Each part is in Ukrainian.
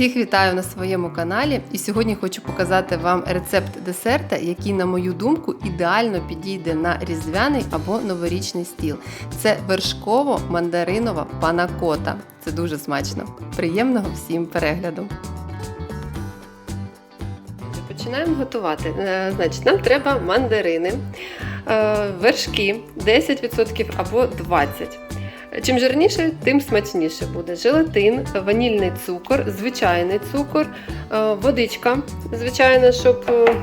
Всіх вітаю на своєму каналі, і сьогодні хочу показати вам рецепт десерта, який, на мою думку, ідеально підійде на різдвяний або новорічний стіл. Це вершково-мандаринова панакота. Це дуже смачно. Приємного всім перегляду! Починаємо готувати. Е, Значить, нам треба мандарини, е, вершки 10% або 20%. Чим жирніше, тим смачніше буде. Желатин, ванільний цукор, звичайний цукор, е, водичка, звичайно, щоб е,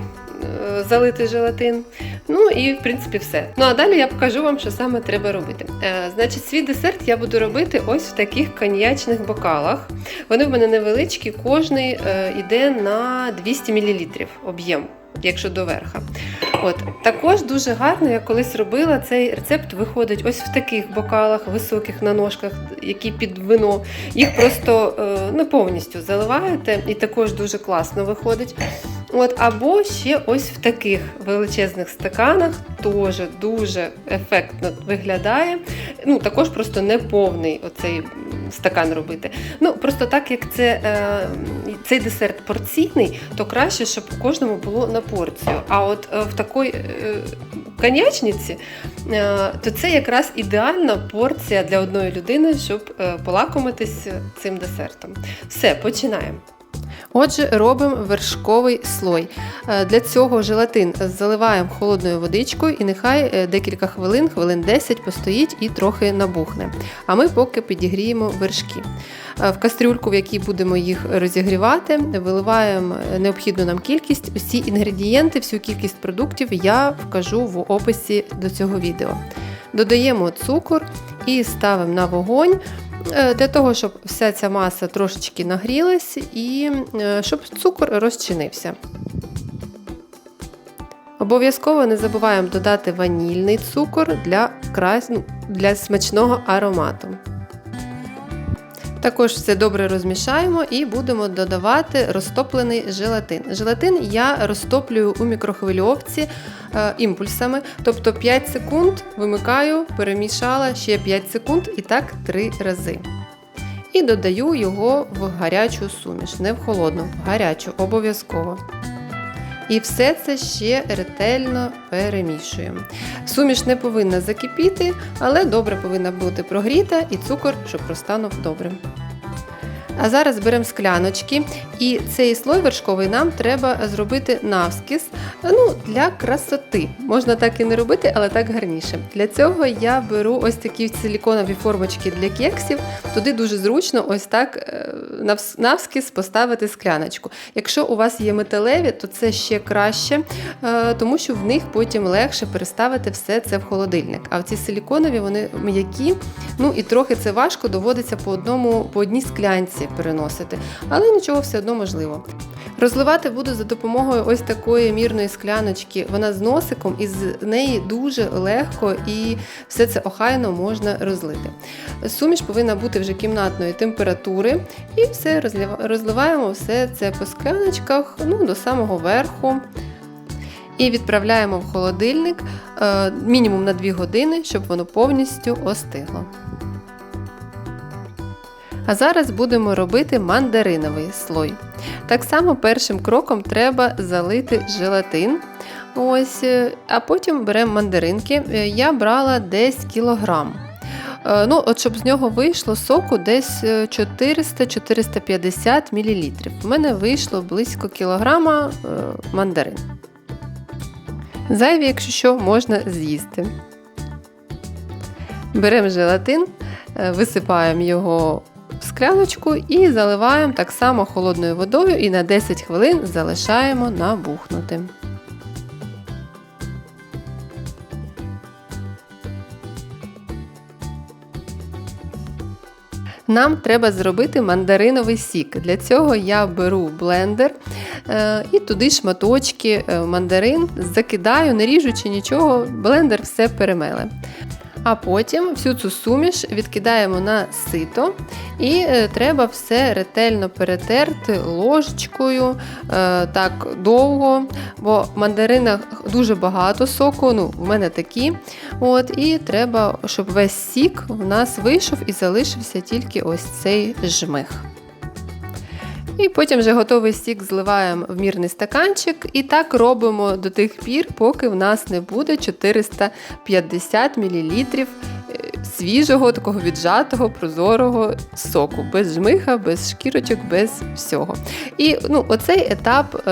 залити желатин. Ну і в принципі все. Ну а далі я покажу вам, що саме треба робити. Е, Значить, свій десерт я буду робити ось в таких коньячних бокалах. Вони в мене невеличкі, кожний е, йде на 200 мл об'єм, якщо до верха. От також дуже гарно, я колись робила цей рецепт. Виходить ось в таких бокалах, високих на ножках, які під вино. Їх просто е, ну, повністю заливаєте, і також дуже класно виходить. От, Або ще ось в таких величезних стаканах теж дуже ефектно виглядає. Ну, Також просто не повний оцей стакан робити. Ну, Просто так як це, е, цей десерт порційний, то краще, щоб у кожному було на порцію. А от е, в такій е, конячниці, то це якраз ідеальна порція для одної людини, щоб полакомитись цим десертом. Все, починаємо. Отже, робимо вершковий слой. Е, Для цього желатин заливаємо холодною водичкою і нехай е, декілька хвилин, хвилин 10 постоїть і трохи набухне. А ми поки підігріємо вершки. Е, В кастрюльку, в якій будемо їх розігрівати, виливаємо необхідну нам кількість. Усі інгредієнти, всю кількість продуктів я вкажу в описі до цього відео. Додаємо цукор і ставимо на вогонь. Е, Для того, щоб вся ця маса трошечки нагрілась і е, щоб цукор розчинився. Обов'язково не забуваємо додати ванільний цукор для, крас... для смачного аромату. Також все добре розмішаємо і будемо додавати розтоплений желатин. Желатин я розтоплюю у мікрохвильовці е, імпульсами, тобто 5 секунд вимикаю, перемішала ще 5 секунд і так 3 рази. І додаю його в гарячу суміш, не в холодну, в гарячу обов'язково. І все це ще ретельно перемішуємо. Суміш не повинна закипіти, але добре повинна бути прогріта і цукор, щоб розтанув добре. А зараз беремо скляночки, і цей слой вершковий нам треба зробити навскіз ну, для красоти. Можна так і не робити, але так гарніше. Для цього я беру ось такі силіконові формочки для кексів. Туди дуже зручно ось так е, навскіз поставити скляночку. Якщо у вас є металеві, то це ще краще, е, тому що в них потім легше переставити все це в холодильник. А ці силіконові вони м'які, ну і трохи це важко, доводиться по одному, по одній склянці переносити. Але нічого все одно можливо. Розливати буду за допомогою ось такої мірної скляночки. Вона з носиком, і з неї дуже легко і все це охайно можна розлити. Суміш повинна бути вже кімнатної температури, і все розливаємо все це по скляночках ну, до самого верху. І відправляємо в холодильник е, мінімум на 2 години, щоб воно повністю остигло. А зараз будемо робити мандариновий слой. Так само першим кроком треба залити желатин. Ось, е, а потім беремо мандаринки. Е, Я брала десь кілограм. Е, Ну, от щоб з нього вийшло соку десь е, 400-450 мл. У мене вийшло близько кілограма мандарин. Зайві, якщо що, можна з'їсти. Беремо желатин, висипаємо його в скляночку і заливаємо так само холодною водою і на 10 хвилин залишаємо набухнути. Нам треба зробити мандариновий сік. Для цього я беру блендер е, і туди шматочки е, мандарин закидаю, не ріжучи нічого, блендер все перемеле. А потім всю цю суміш відкидаємо на сито і е, треба все ретельно перетерти ложечкою е, так довго, бо в мандаринах дуже багато соку, ну, в мене такі. От, І треба, щоб весь сік в нас вийшов і залишився тільки ось цей жмих. І потім вже готовий сік зливаємо в мірний стаканчик. І так робимо до тих пір, поки в нас не буде 450 мл свіжого, такого віджатого, прозорого соку, без жмиха, без шкірочок, без всього. І ну, оцей етап.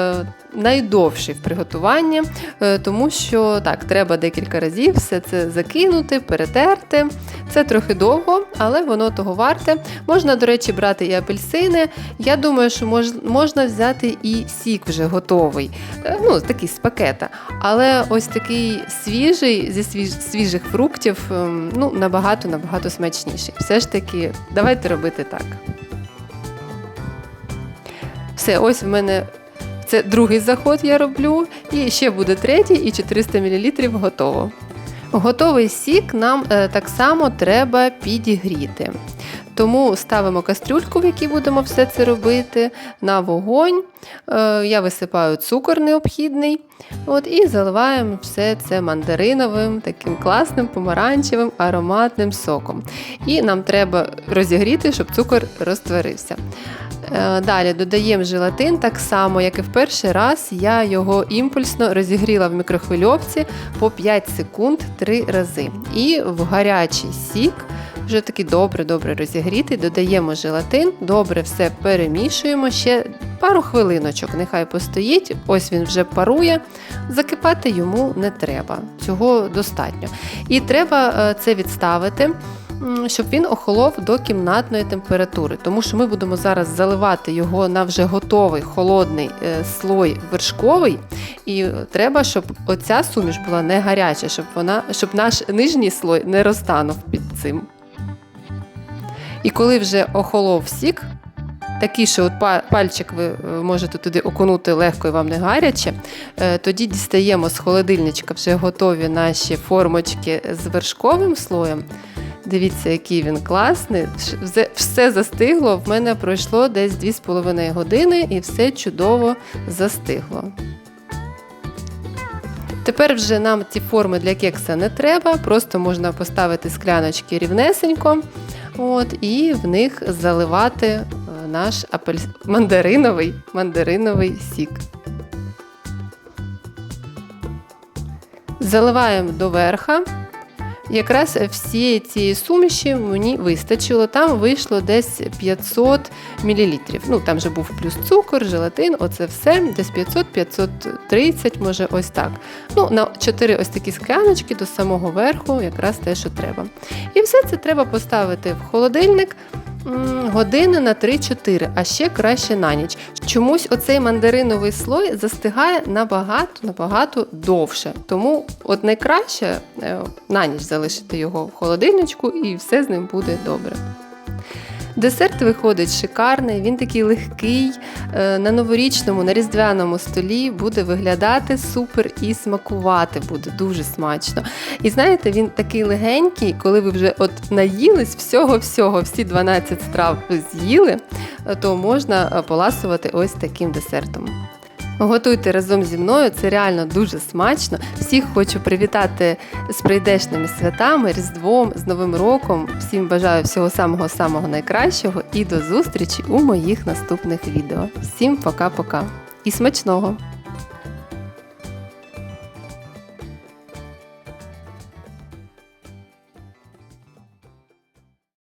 Найдовший в приготуванні, е, тому що так, треба декілька разів все це закинути, перетерти. Це трохи довго, але воно того варте. Можна, до речі, брати і апельсини. Я думаю, що мож, можна взяти і сік вже готовий, е, ну, такий з пакета. Але ось такий свіжий зі свіж, свіжих фруктів ем, ну, набагато набагато смачніший. Все ж таки, давайте робити так. Все, ось в мене це другий заход я роблю, і ще буде третій, і 400 мл готово. Готовий сік нам е, так само треба підігріти. Тому ставимо кастрюльку, в якій будемо все це робити, на вогонь. Е, я висипаю цукор необхідний. От, І заливаємо все це мандариновим, таким класним помаранчевим ароматним соком. І нам треба розігріти, щоб цукор розтворився. Е, Далі додаємо желатин, так само, як і в перший раз, я його імпульсно розігріла в мікрохвильовці по 5 секунд 3 рази. І в гарячий сік, вже такий добре-добре розігрітий, додаємо желатин, добре все перемішуємо ще пару хвилиночок, нехай постоїть, ось він вже парує. Закипати йому не треба, цього достатньо. І треба е, це відставити щоб він охолов до кімнатної температури, тому що ми будемо зараз заливати його на вже готовий холодний е, слой вершковий, і треба, щоб оця суміш була не гаряча, щоб вона, щоб наш нижній слой не розтанув під цим. І коли вже охолов сік, такий, що от пальчик ви е, можете туди окунути легко і вам не гаряче, е, тоді дістаємо з холодильничка вже готові наші формочки з вершковим слоєм. Дивіться, який він класний. Все, застигло. В мене пройшло десь 2,5 години і все чудово застигло. Тепер вже нам ці форми для кекса не треба, просто можна поставити скляночки рівнесенько от, і в них заливати е, наш апельс... мандариновий, мандариновий сік. Заливаємо до верха. Якраз всі цієї суміші мені вистачило. Там вийшло десь 500 мл. Ну, там же був плюс цукор, желатин, оце все, десь 500-530, може ось так. Ну, на 4 ось такі скляночки до самого верху, якраз те, що треба. І все це треба поставити в холодильник. Години на 3-4, а ще краще на ніч. Чомусь оцей мандариновий слой застигає набагато набагато довше. Тому от найкраще е, на ніч залишити його в холодильничку і все з ним буде добре. Десерт виходить шикарний, він такий легкий, е, на новорічному, на різдвяному столі буде виглядати супер і смакувати буде дуже смачно. І знаєте, він такий легенький, коли ви вже от наїлись всього-всього, всі 12 страв з'їли, е, то можна е, поласувати ось таким десертом. Готуйте разом зі мною, це реально дуже смачно. Всіх хочу привітати з прийдешними святами, Різдвом, з Новим роком. Всім бажаю всього самого самого найкращого і до зустрічі у моїх наступних відео. Всім пока-пока і смачного!